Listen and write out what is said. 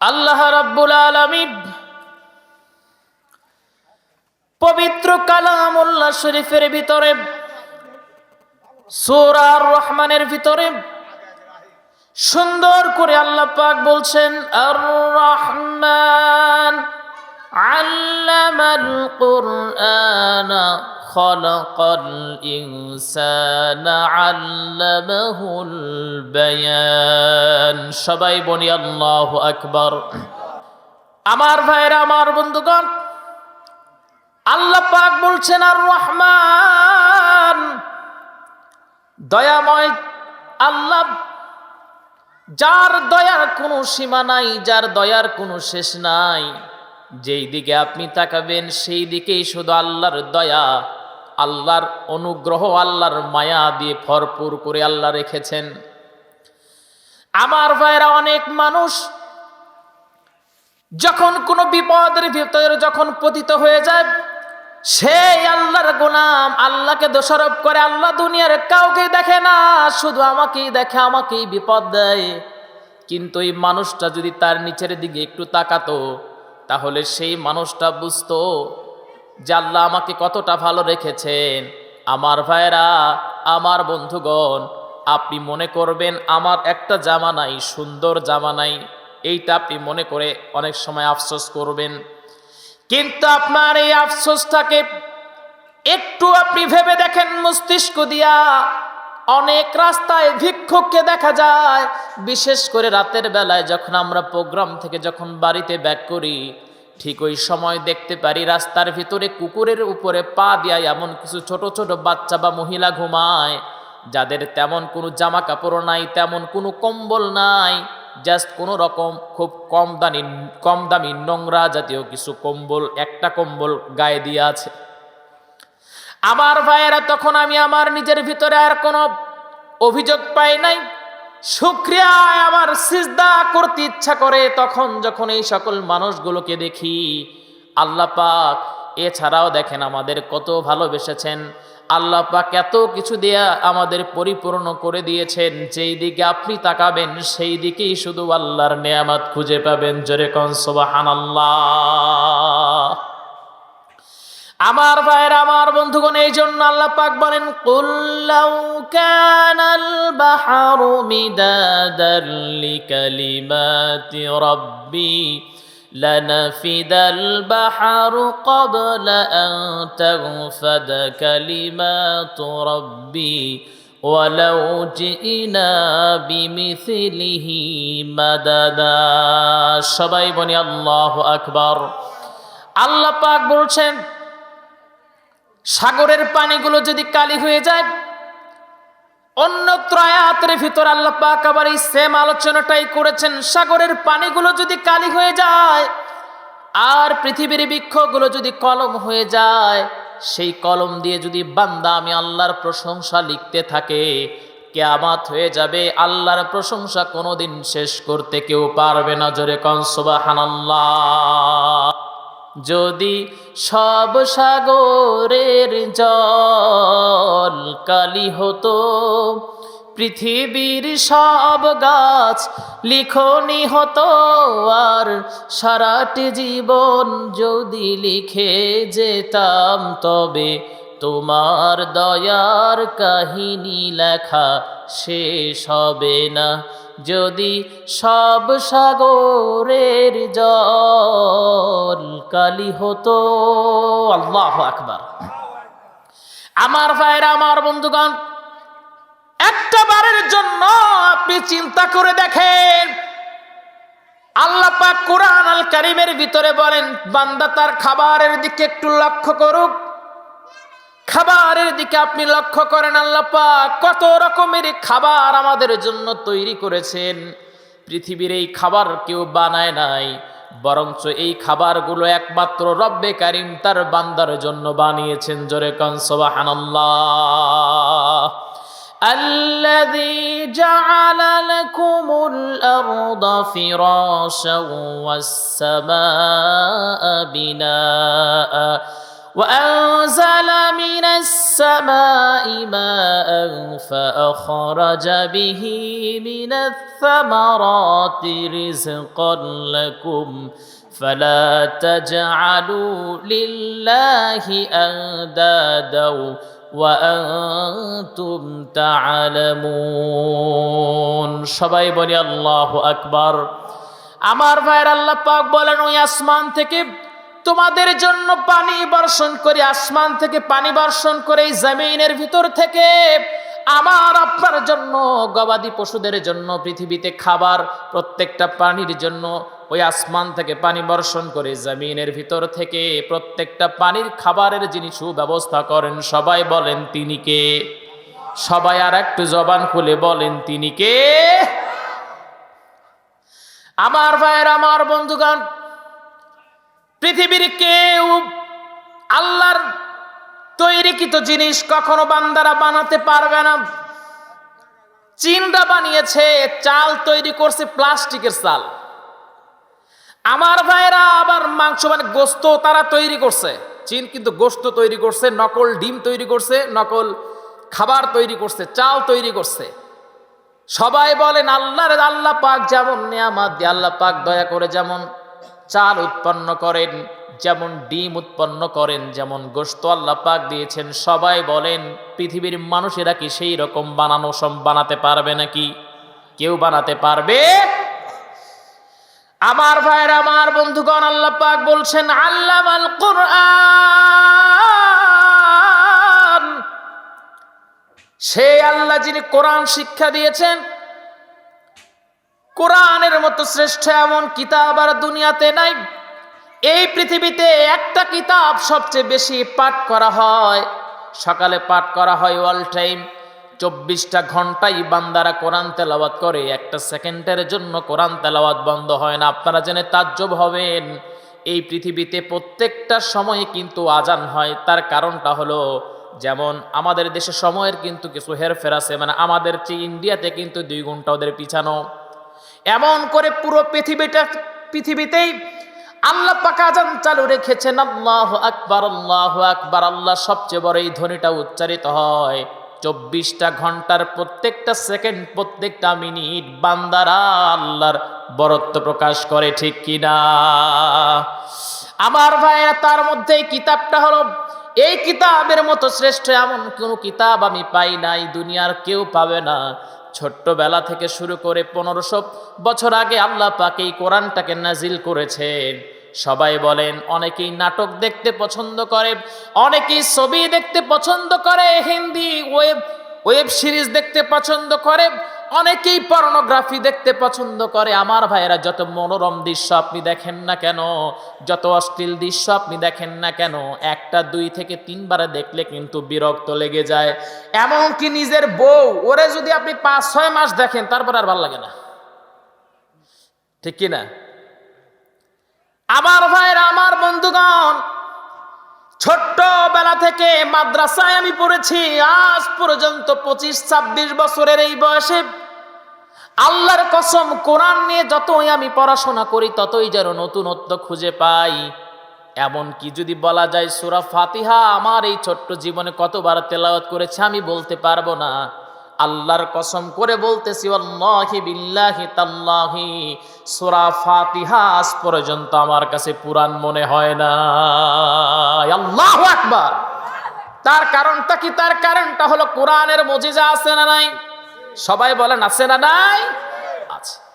আল্লাহ রাব্বুল আলামিন পবিত্র কালামুল্লাহ শরীফের ভিতরে সূরার রহমানের ভিতরে সুন্দর করে আল্লাহ পাক বলছেন, আর রহমান আল্লামাল কুরআন খলাকাল ইনসানা আল্লামাহুল বায়ান। সবাই বলি আল্লাহু আকবার। আমার ভাইরা আমার বন্ধুগণ আল্লাহ পাক বলছেন আর রহমান দয়াময় আল্লাহ, যার দয়ার কোনো সীমা নাই, যার দয়ার কোনো শেষ নাই, যেই দিকে আপনি তাকাবেন, সেই দিকেই শুধু আল্লাহর দয়া আল্লাহর অনুগ্রহ, আল্লাহর মায়া দিয়ে ভরপুর করে আল্লাহ রেখেছেন। আমার ভাইরা অনেক মানুষ যখন কোনো বিপদের ভিতরে যখন পতিত হয়ে যায়, সেই আল্লাহর গোলাম আল্লাহকে দোষারোপ করে আল্লাহ দুনিয়ার কাউকে দেখে না, শুধু আমাকেই দেখে, আমাকেই বিপদ দেয়। কিন্তু এই মানুষটা যদি তার নিচের দিকে একটু তাকাতো, তাহলে সেই মানুষটা বুঝতো যে আল্লাহ আমাকে কতটা ভালো রেখেছেন। আমার ভাইরা আমার বন্ধুগণ, আপনি মনে করবেন আমার একটা জামা নাই, সুন্দর জামা নাই। এইটা আপনি মনে করে অনেক সময় আফসোস করবেন। কিন্তু আপনার এই আফসোসটাকে একটু আপনি ভেবে দেখেন, মস্তিষ্ক দিয়া অনেক রাস্তায় ভিক্ষুককে দেখা যায়। বিশেষ করে রাতের বেলায় যখন আমরা প্রোগ্রাম থেকে যখন বাড়িতে ব্যাক করি ঠিক ওই সময় দেখতে পারি রাস্তার ভিতরে কুকুরের উপরে পা দিয়া এমন কিছু ছোট ছোট বাচ্চা বা মহিলা ঘুমায়, যাদের তেমন কোনো জামা কাপড় নাই, তেমন কোনো কম্বল নাই জাস্ট কোনো রকম খুব কম দামি কম দামি নোংরা জাতীয় কিছু কম্বল, একটা কম্বল গায়ে দিয়ে আছে। আমার ভাইয়েরা, তখন আমি আমার নিজের ভিতরে আর কোনো অভিযোগ পাই নাই। শুক্রিয়ায় আমার সিজদা করতে ইচ্ছা করে, তখন যখন এই সকল মানুষগুলোকে দেখি, আল্লাহ পাক এছাড়াও দেখেন আমাদের কত ভালোবেসেছেন। আল্লাহ পাক এত কিছু দেয়া আমাদের পরিপূর্ণ করে দিয়েছেন। যেই দিকে আপনি তাকাবেন, সেই দিকেই শুধু আল্লাহর নেয়ামত খুঁজে পাবেন। জোরে কন, সুবহানাল্লাহ। আমার ভাইয়ের আমার বন্ধুগণ এই জন্য আল্লাহ পাক বলেন কুল্লাউ কানাল বাহরু মিদাদাল লিকালিমাতি রাব্বি لنفد البحر قبل أن تنفد كلمات ربي ولو جئنا بمثله مددا সবাই বনি আল্লাহু আকবার আল্লাহ পাক বলছেন সাগরের পানিগুলো যদি কালি হয়ে যায় অন্য ত্রয়াতের ভিতর আল্লাহ পাক আবার এই সেম আলোচনাটাই করেছেন, সাগরের পানিগুলো যদি কালি হয়ে যায় আর পৃথিবীর বৃক্ষগুলো যদি কলম হয়ে যায়, সেই কলম দিয়ে যদি বান্দা আমি আল্লাহর প্রশংসা লিখতে থাকে, কেয়ামাত হয়ে যাবে, আল্লাহর প্রশংসা কোনোদিন শেষ করতে কেউ পারবে না। জোরে কনসবাহানাল্লাহ যদি সব সাগরের জল কালি হতো, পৃথিবীর সব গাছ লিখনি হতো, আর সারাটি জীবন যদি লিখে যেতাম তবে তোমার দয়ার কাহিনী লেখা শেষ হবে না। যদি সব সাগরের জল কালি হতো, আল্লাহ আকবার। আমার ভাইরা, আমার বন্ধুগণ, একটা বারের জন্য আপনি চিন্তা করে দেখেন। আল্লাহ পাক কোরআন আল কারিমের ভিতরে বলেন, বান্দা তার খাবারের দিকে একটু লক্ষ্য করুক। খাবারের দিকে আপনি লক্ষ্য করেন আল্লাহ পাক কত রকমের খাবার আমাদের জন্য তৈরি করেছেন পৃথিবীর এই খাবার কেউ বানায় নাই বরঞ্চ এই খাবারগুলো একমাত্র রব্বে কারিম তার বান্দার জন্য বানিয়েছেন জোরে কনসবাহানাল্লাহ الذي جعل لكم الأرض فراشا والسماء بناء وأنزل من السماء ماء فأخرج به من الثمرات رزقا لكم فلا تجعلوا لله أندادا وأنتم تعلمون সবাই বলি আল্লাহু আকবার আমার ভাইয়ের আল্লাহ পাক বলেন ওই আসমান থেকে তোমাদের জন্য পানি বর্ষণ করে, আসমান থেকে পানি বর্ষণ করে জমিনের ভিতর থেকে আমার আপনার জন্য, গবাদি পশুদের জন্য, পৃথিবীতে খাবার, প্রত্যেকটা পানির জন্য ওই আসমান থেকে পানি বর্ষণ করে, জমিনের ভিতর থেকে প্রত্যেকটা পানির খাবারের যিনি সুব্যবস্থা করেন, সবাই বলেন তিনি কে? সবাই আর একটু জবান খুলে বলেন তিনি কে? আমার ভাইয়ের, আমার বন্ধুগণ পৃথিবীর কেউ আল্লাহর তৈরিকৃত জিনিস কখনো বান্দারা বানাতে পারবে না। চীনরা বানিয়েছে, চাল তৈরি করছে প্লাস্টিকের চাল। আমার ভাইরা আবার মাংস মানে গোস্ত তারা তৈরি করছে। চীন কিন্তু গোস্ত তৈরি করছে, নকল ডিম তৈরি করছে, নকল খাবার তৈরি করছে, চাল তৈরি করছে। সবাই বলেন, আল্লাহর আল্লাহ পাক যেমন নিয়ামাত আল্লাহ পাক দয়া করে যেমন চাল উৎপন্ন করেন, যেমন ডিম উৎপন্ন করেন, যেমন গোস্ত আল্লাহ পাক দিয়েছেন, সবাই বলেন, পৃথিবীর মানুষেরা কি সেই রকম বানানো সব বানাতে পারবে নাকি? কেউ বানাতে পারবে? আমার ভাইয়ের, আমার বন্ধুগণ, আল্লাহ পাক বলছেন আল্লাহ আল কোরআন। সে আল্লাহ যিনি কোরআন শিক্ষা দিয়েছেন কোরআনের মতো শ্রেষ্ঠ এমন কিতাব আর দুনিয়াতে নাই। এই পৃথিবীতে একটা কিতাব সবচেয়ে বেশি পাঠ করা হয়। সকালে পাঠ করা হয় অল টাইম। চব্বিশটা ঘন্টাই বান্দারা কোরআন তেলাওয়াত করে, একটা সেকেন্ডের জন্য কোরআন তেলাওয়াত বন্ধ হয় না। আপনারা জেনে তাজ্জব হবেন, এই পৃথিবীতে প্রত্যেকটা সময়ে কিন্তু আজান হয়। তার কারণটা হলো, যেমন আমাদের দেশে সময়ের কিন্তু কিছু হেরফের আছে মানে আমাদের চেয়ে ইন্ডিয়াতে কিন্তু দুই ঘণ্টা ওদের পিছানো। এমন করে পুরো পৃথিবীটা, পৃথিবীতেই আল্লাহ পাক আজান চালু রেখেছেন, আল্লাহ আকবার আল্লাহ আকবার। আল্লাহ সবচেয়ে বড় এই ধ্বনিটা উচ্চারিত হয়। চব্বিশটা ঘণ্টার প্রত্যেকটা সেকেন্ড, প্রত্যেকটা মিনিট বান্দারা আল্লাহর বরত্ব প্রকাশ করে, ঠিক কিনা আমার ভাইয়েরা, তার মধ্যে কিতাবটা হলো, এই কিতাবের মতো শ্রেষ্ঠ এমন কোনো কিতাব আমি পাই নাই, দুনিয়ার কেউ পাবে না। ছোট্টবেলা থেকে শুরু করে পনেরোশো বছর আগে আল্লাহ পাক এই কোরআনটাকে নাজিল করেছেন। সবাই বলেন, অনেকেই নাটক দেখতে পছন্দ করে, অনেকেই ছবি দেখতে পছন্দ করে, হিন্দি ওয়েব ওয়েব সিরিজ দেখতে পছন্দ করে অনেকেই পর্নোগ্রাফি দেখতে পছন্দ করে। আমার ভাইয়েরা, যত মনোরম দৃশ্য আপনি দেখেন না কেন, যত অশ্লীল দৃশ্য আপনি দেখেন না কেন, একটা, দুই থেকে তিনবারে দেখলে কিন্তু বিরক্ত লেগে যায়। এমনকি নিজের বউ, ওরে যদি আপনি পাঁচ, ছয় মাস দেখেন, তারপর আর ভালো লাগে না। ঠিক কি না? আমার ভাইয়েরা, আমার বন্ধুগণ, ছোট্টবেলা থেকে মাদ্রাসায় আমি পড়েছি, আজ পর্যন্ত পঁচিশ, ছাব্বিশ বছরের এই বয়সে আল্লাহর কসম, কোরআন নিয়ে যতই আমি পড়াশোনা করি, ততই যেন নতুনত্ব খুঁজে পাই। এমন কি যদি বলা যায় সুরা ফাতিহা আমার এই ছোট্ট জীবনে কতবার তেলাওয়াত করেছে, আমি বলতে পারব না। আল্লাহর কসম করে বলতেছি আল্লাহি বিল্লাহি তাল্লাহি, সূরা ফাতিহা আজ পর্যন্ত আমার কাছে পুরাণ মনে হয় না। আল্লাহু আকবার। তার কারণটা কি? তার কারণটা হলো কোরআনের মজিজা আছে না নাই? সবাই বলেন আছে না নাই?